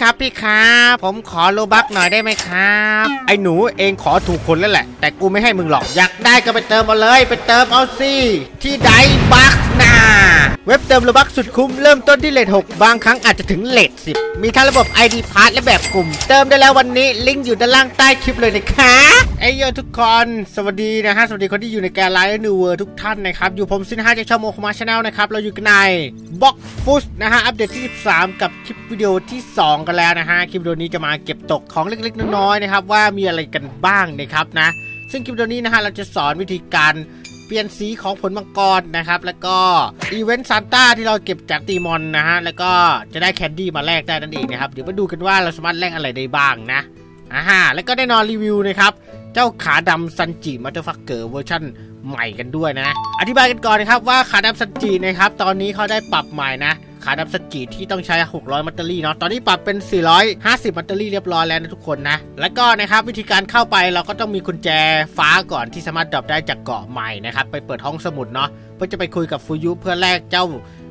ครับพี่ครับผมขอโลบักหน่อยได้ไหมครับ ไอ้หนูเองขอถูกคนแล้วแหละ แต่กูไม่ให้มึงหรอก อยากได้ก็ไปเติมมาเลย ไปเติมเอาสิที่ไดบักนะ เว็บเติมโลบักสุดคุ้มเริ่มต้นที่เลท6บางครั้งอาจจะถึงเลท10 มีทั้งระบบ ID p a s s และแบบกลุ่ม เติมได้แล้ววันนี้ลิงก์อยู่ด้านล่างใต้คลิปเลยนะคะไอ้โยทุกคน สวัสดีนะฮะ สวัสดีคนที่อยู่ในแกนไลน์และนิวเวอร์ทุกท่านนะครับ อยู่ผมซินห้าจากช่องโมคมาชาแนลนะครับ เราอยู่กันในบ็อกฟุสนะฮะ อัปเดตที่ 13 กับคลิปวิดีโอที่ 2 กันแล้วนะฮะ คลิปวิดีโอนี้จะมาเก็บตกของเล็กๆน้อยๆนะครับว่ามีอะไรกันบ้างนะครับนะซึ่งคลิปวิดีโอนี้นะฮะเราจะสอนวิธีการ เปลี่ยนสีของผลมังกรนะครับ แล้วก็อีเวนต์ซานต้าที่เราเก็บจากตีมอนนะฮะ แล้วก็จะได้แคนดี้มาแลกได้นั่นเองนะครับ เดี๋ยวมาดูกันว่าเราสามารถแลกอะไรได้บ้างนะอ่าฮะแล้วก็ได้นอนรีวิวนะครับ เจ้าขาดำซันจิมัตเตอร์ฟักเกอร์เวอร์ชันใหม่กันด้วยนะ อธิบายกันก่อนนะครับว่าขาดำซันจินะครับ ตอนนี้เขาได้ปรับใหม่นะ ขาดำซันจิที่ต้องใช้ 600 มัตเตอรี่เนาะ ตอนนี้ปรับเป็น 450 มัตเตอรี่เรียบร้อยแล้วนะทุกคนนะ แล้วก็นะครับวิธีการเข้าไปเราก็ต้องมีกุญแจฟ้าก่อนที่สามารถดรอปได้จากเกาะใหม่นะครับ ไปเปิดห้องสมุดเนาะ เพื่อจะไปคุยกับฟูยุเพื่อแลกเจ้า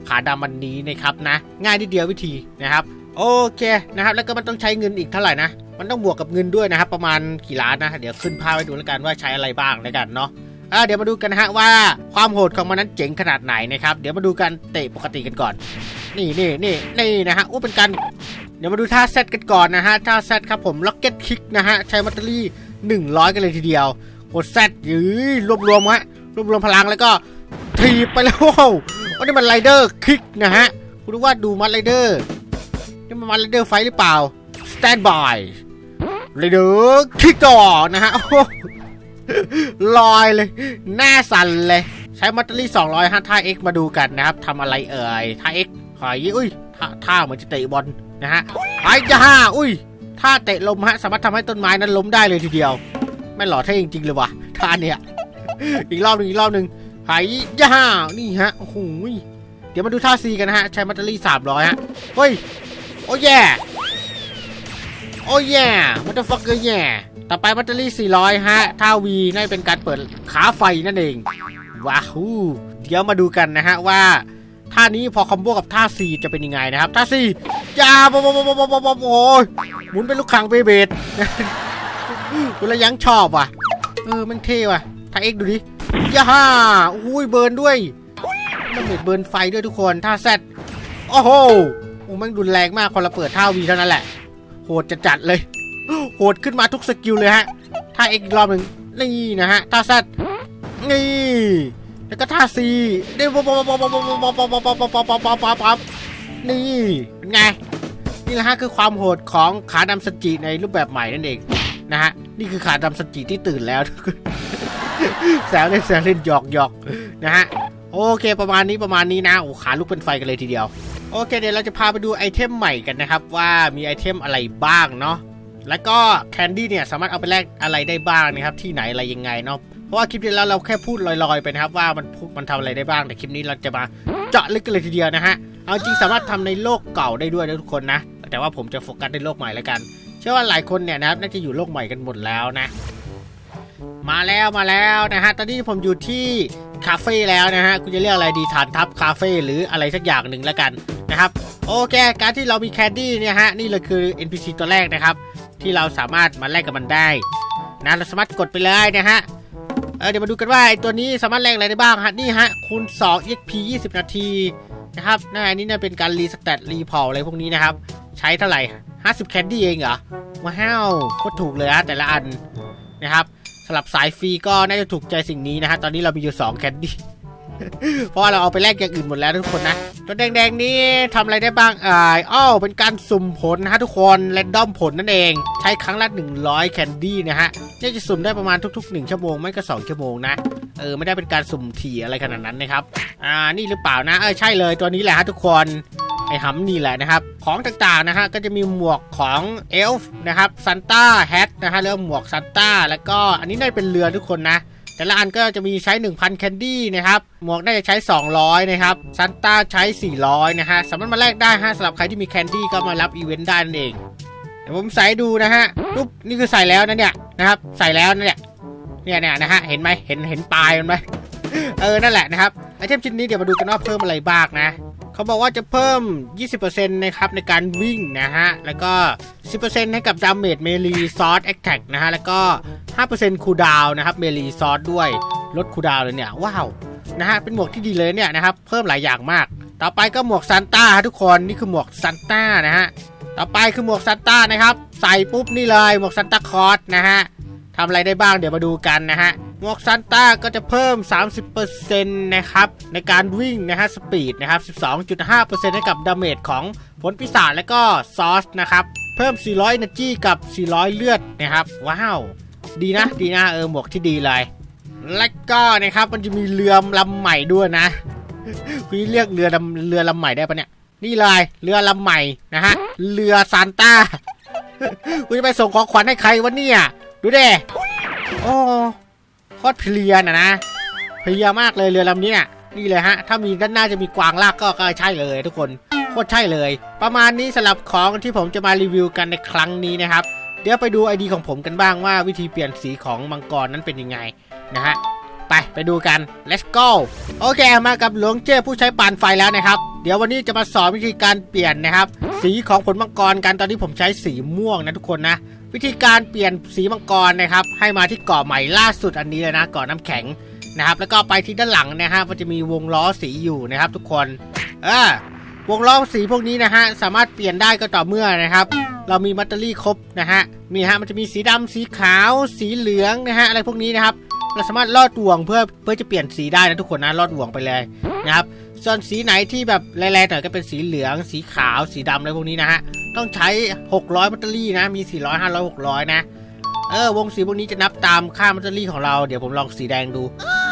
ขาดำมันนี้นะครับนะ ง่ายนิดเดียววิธีนะครับ โอเคนะครับ แล้วก็มันต้องใช้เงินอีกเท่าไหร่นะ มันต้องบวกกับเงินด้วยนะครับ ประมาณกี่ล้านนะ เดี๋ยวขึ้นภาพให้ดูแล้วกันว่าใช้อะไรบ้างแล้วกันเนาะ อ่าเดี๋ยวมาดูกันนะฮะว่าความโหดของมันนั้นเจ๋งขนาดไหนนะครับ เดี๋ยวมาดูการเตะปกติกันก่อน นี่นี่นี่นี่นะฮะอู้เป็นการเดี๋ยวมาดูท่าเซตกันก่อนนะฮะท่าเซตครับผมล็อกเก็ตคิกนะฮะใช้มัตเตอรี่ 100 กันเลยทีเดียวกดเซตยื้อรวบรวมฮะรวบรวมพลังแล้วก็ถีไปแล้วโอ้โหอันนี้มันไรเดอร์คิกนะฮะคุณรู้ว่าดูมัดไรเดอร์นี่มันมาไรเดอร์ไฟหรือเปล่าสแตนบายไรเดอร์คิกต่อนะฮะโอ้ ลอยเลย หน้าสั่นเลย ใช้มัตเตอรี่200ฮะท่า X มาดูกันนะครับทำอะไรเอ่ยท่า X หอยอุ้ยท่าท่าเหมือนจะเตะบอลนะฮะไอ้ยาฮ่าอุ้ยท่าเตะลมฮะสามารถทำให้ต้นไม้นั้นล้มได้เลยทีเดียว ไม่หล่อเท่จริงๆเลยวะท่าเนี่ยอีกรอบหนึ่งอีกรอบหนึ่งหายยาฮ่านี่ฮะโอ้โหยเดี๋ยวมาดูท่า C กันนะฮะ ใช้มัตเตอรี่300 ฮะ เฮ้ย โอ้แย่ โอ้ยแย่มัตเตอร์ฟักเกอร์แย่ต่อไปมัตเตอรี่ 400 ฮะ ท่า V น่าจะเป็นการเปิดขาไฟนั่นเอง ว้าวเดี๋ยวมาดูกันนะฮะว่า ท่านี้พอคอมโบกับท่า C จะเป็นยังไงนะครับ ท่า C จ้าบอบอบอบอบอบโอ้ยหมุนเป็นลูกขังเบเบดกูละยังชอบว่ะ เออ มันเท่ว่ะ ท่า X ดูดิย่าฮ่าอุ้ย เบิร์นด้วย มันเหมือนเบิร์นไฟด้วยทุกคน ท่า Z โอ้โหโอ้มันรุนแรงมากพอเราเปิดท่าวีเท่านั้นแหละ โหดจะจัดเลย โหดขึ้นมาทุกสกิลเลยฮะ ท่าเอกอีกรอบหนึ่งนี่นะฮะ ท่าแซดนี่ แล้วก็ท่าซีนี่ป๊อปป๊อปป๊อปป๊อปป๊อปป๊อปป๊อปป๊อปป๊อปป๊อปป๊อปป๊อปป๊อปนี่เป็นไง นี่แหละฮะคือความโหดของขาดำสจิในรูปแบบใหม่นั่นเองนะฮะ นี่คือขาดำสจิที่ตื่นแล้วแซวเล่นแซวเล่นหยอกหยอกนะฮะ โอเคประมาณนี้ประมาณนี้นะ โอ้ขาลุกเป็นไฟกันเลยทีเดียว โอเคเดี๋ยวเราจะพาไปดูไอเทมใหม่กันนะครับ ว่ามีไอเทมอะไรบ้างเนาะแล้วก็แคนดี้เนี่ยสามารถเอาไปแลกอะไรได้บ้างนะครับ ที่ไหนอะไรยังไงเนาะเพราะว่าคลิปที่แล้วเราแค่พูดลอยๆไปนะครับ ว่ามันมันทำอะไรได้บ้างแต่คลิปนี้เราจะมาเจาะลึกกันเลยทีเดียวนะฮะเอาจริงสามารถทำในโลกเก่าได้ด้วยนะทุกคนนะแต่ว่าผมจะโฟกัสในโลกใหม่แล้วกัน เชื่อว่าหลายคนเนี่ยนะครับน่าจะอยู่โลกใหม่กันหมดแล้วนะ มาแล้วมาแล้วนะฮะตอนนี้ผมอยู่ที่าเฟ่แล้วนะฮะคุณจะเรียกอะไรดีฐานทัพคาเฟ่หรืออะไรสักอย่างหนึ่งแล้วกันนะครับโอเค การที่เรามีแคนดี้เนี่ยฮะนี่เลยคือ NPC ตัวแรกนะครับ ที่เราสามารถมาแลกกับมันได้นะเราสามารถกดไปเลยนะฮะเเดี๋ยวมาดูกันว่าไอตัวนี้สามารถแลกอะไรได้บ้างฮะนี่ฮะคูณ2 EXP 20 นาทีนะครับนะอันนี้เนี่ยเป็นการรีสแตทรีพอลอะไรพวกนี้นะครับ ใช้เท่าไหร่ 50 แคนดี้เองเหรอว้าวโคตรถูกเลยฮะแต่ละอันนะครับ สำหรับสายฟรีก็น่าจะถูกใจสิ่งนี้นะฮะ ตอนนี้เรามีอยู่2แคนดี้ เพราะว่าเราเอาไปแลกอย่างอื่นหมดแล้วทุกคนนะ ตัวแดงๆนี้ทำอะไรได้บ้างอ่าอ้าวเป็นการสุ่มผลนะฮะทุกคนแรนดอมผลนั่นเอง ใช้ครั้งละ 100 แคนดี้นะฮะน่าจะสุ่มได้ประมาณทุก ๆ 1 ชั่วโมง ไม่ก็ 2 ชั่วโมงนะ เออ ไม่ได้เป็นการสุ่มถี่อะไรขนาดนั้นนะครับ อ่า นี่หรือเปล่านะ เออ ใช่เลย ตัวนี้แหละฮะทุกคน ไอ้หำนี่แหละนะครับ ของต่างๆนะฮะก็จะมีหมวกของเอลฟ์นะครับซันต้าแฮทนะฮะเรื่องหมวกซันต้าแล้วก็อันนี้น่าจะเป็นเรือทุกคนนะแต่ละอันก็จะมีใช้ 1,000 แคนดี้นะครับ หมวกน่าจะใช้ 200 นะครับ ซันต้าใช้ 400 นะฮะ สามารถมาแลกได้ฮะสำหรับใครที่มีแคนดี้ก็มารับอีเวนต์ได้นั่นเอง เดี๋ยวผมใส่ดูนะฮะ ปุ๊บ นี่คือใส่แล้วนะเนี่ยนะครับ ใส่แล้วนะเนี่ย เนี่ยเนี่ยนะฮะ เห็นไหมเห็น เห็นปลายมันไหม เออ นั่นแหละนะครับ ไอเทมชิ้นนี้เดี๋ยวมาดูกันว่าเพิ่มอะไรบ้างนะ เขาบอกว่าจะเพิ่ม 20%นะครับในการวิ่งนะฮะ แล้วก็ 10%ให้กับดาเมจเมลีซอสแอคแท็กนะฮะ แล้วก็ 5%คูดาวนะครับเมลีซอสด้วยลดคูดาวเลยเนี่ย ว้าว นะฮะ เป็นหมวกที่ดีเลยเนี่ยนะครับ เพิ่มหลายอย่างมาก ต่อไปก็หมวกซานต้าทุกคนนี่คือหมวกซานต้านะฮะ ต่อไปคือหมวกซานต้านะครับ ใส่ปุ๊บนี่เลยหมวกซานต้าคอร์สนะฮะทำอะไรได้บ้างเดี๋ยวมาดูกันนะฮะ หมวกซันต้าก็จะเพิ่ม 30%นะครับในการวิ่งนะฮะสปีดนะครับ 12.5%ให้กับดาเมจของผลปีศาจและก็ซอสนะครับ เพิ่ม 400 energy กับ 400 เลือดนะครับ ว้าว ดีนะ ดีนะเออหมวกที่ดีเลย และก็นะครับมันจะมีเรือลำใหม่ด้วยนะพี่เรียกเรือลำเรือลำใหม่ได้ปะเนี่ย นี่เลยเรือลำใหม่นะฮะเรือซานต้ากูจะไปส่งของขวัญให้ใครวะเนี่ย ดูเด้โอ้ โคตรเพลียนะนะเพลียมากเลยเรือลำนี้เนี่ยนี่เลยฮะ ถ้ามีด้านหน้าจะมีกวางลากก็ก็ใช่เลยทุกคนโคตรใช่เลย ประมาณนี้สำหรับของที่ผมจะมารีวิวกันในครั้งนี้นะครับ เดี๋ยวไปดูไอดีของผมกันบ้างว่าวิธีเปลี่ยนสีของมังกรนั้นเป็นยังไงนะฮะไปไปดูกัน let's go โอเคมากับหลวงเจ้ผู้ใช้ปานไฟแล้วนะครับ เดี๋ยววันนี้จะมาสอนวิธีการเปลี่ยนนะครับ สีของผลมังกรกันตอนนี้ผมใช้สีม่วงนะทุกคนนะ วิธีการเปลี่ยนสีมังกรนะครับ ให้มาที่เกาะใหม่ล่าสุดอันนี้เลยนะเกาะน้ำแข็งนะครับ แล้วก็ไปที่ด้านหลังนะฮะมันจะมีวงล้อสีอยู่นะครับ ทุกคนเออวงล้อสีพวกนี้นะฮะสามารถเปลี่ยนได้ก็ต่อเมื่อนะครับ เรามีแบตเตอรี่ครบนะฮะมีฮะมันจะมีสีดำสีขาวสีเหลืองนะฮะอะไรพวกนี้นะครับ เราสามารถลอดห่วงเพื่อเพื่อจะเปลี่ยนสีได้นะทุกคนนะลอดห่วงไปเลยนะครับ ส่วนสีไหนที่แบบแรงๆหน่อยก็เป็นสีเหลือง สีขาว สีดำอะไรพวกนี้นะฮะ ต้องใช้ 600 แบตเตอรี่นะ มี 400 500 600 นะ เออ วงสีพวกนี้จะนับตามค่าแบตเตอรี่ของเรา เดี๋ยวผมลองสีแดงดู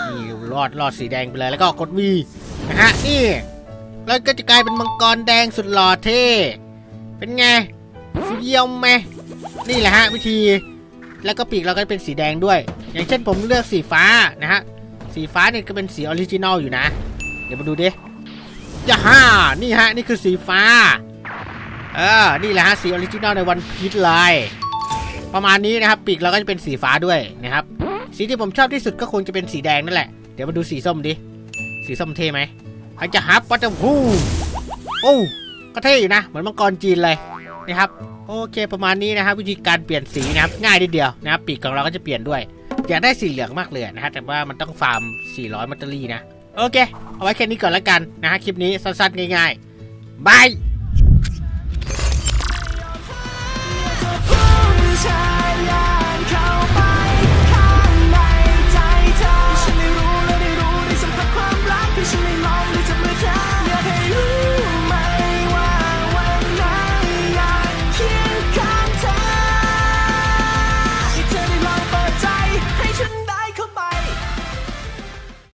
นี่รอดรอดสีแดงไปเลย แล้วก็กดวีนะฮะ นี่ แล้วก็จะกลายเป็นมังกรแดงสุดหล่อเท่ เป็นไงสีเยี่ยมไหมนี่แหละฮะวิธี แล้วก็ปีกเราก็เป็นสีแดงด้วย อย่างเช่นผมเลือกสีฟ้านะฮะ สีฟ้าเนี่ยก็เป็นสีออริจินอลอยู่นะ เดี๋ยวมาดูดิย่าฮ่านี่ฮะ นี่คือสีฟ้า เออ นี่แหละฮะ สีออริจินอลในวันพีชเลยประมาณนี้นะครับ ปีกเราก็จะเป็นสีฟ้าด้วยนะครับ สีที่ผมชอบที่สุดก็คงจะเป็นสีแดงนั่นแหละ เดี๋ยวมาดูสีส้มดิ สีส้มเท่ไหมใครจะฮับปัตตฮูโอ้ก็เท่อยู่นะ เหมือนมังกรจีนเลยนะครับ โอเคประมาณนี้นะครับ วิธีการเปลี่ยนสีนะครับ ง่ายนิดเดียวนะครับ ปีกของเราก็จะเปลี่ยนด้วย อยากได้สีเหลืองมากเลยนะฮะแต่ว่ามันต้องฟาร์ม 400แบตเตอรี่นะ โอเค เอาไว้แค่นี้ก่อนละกันนะฮะคลิปนี้สั้นๆง่ายๆบาย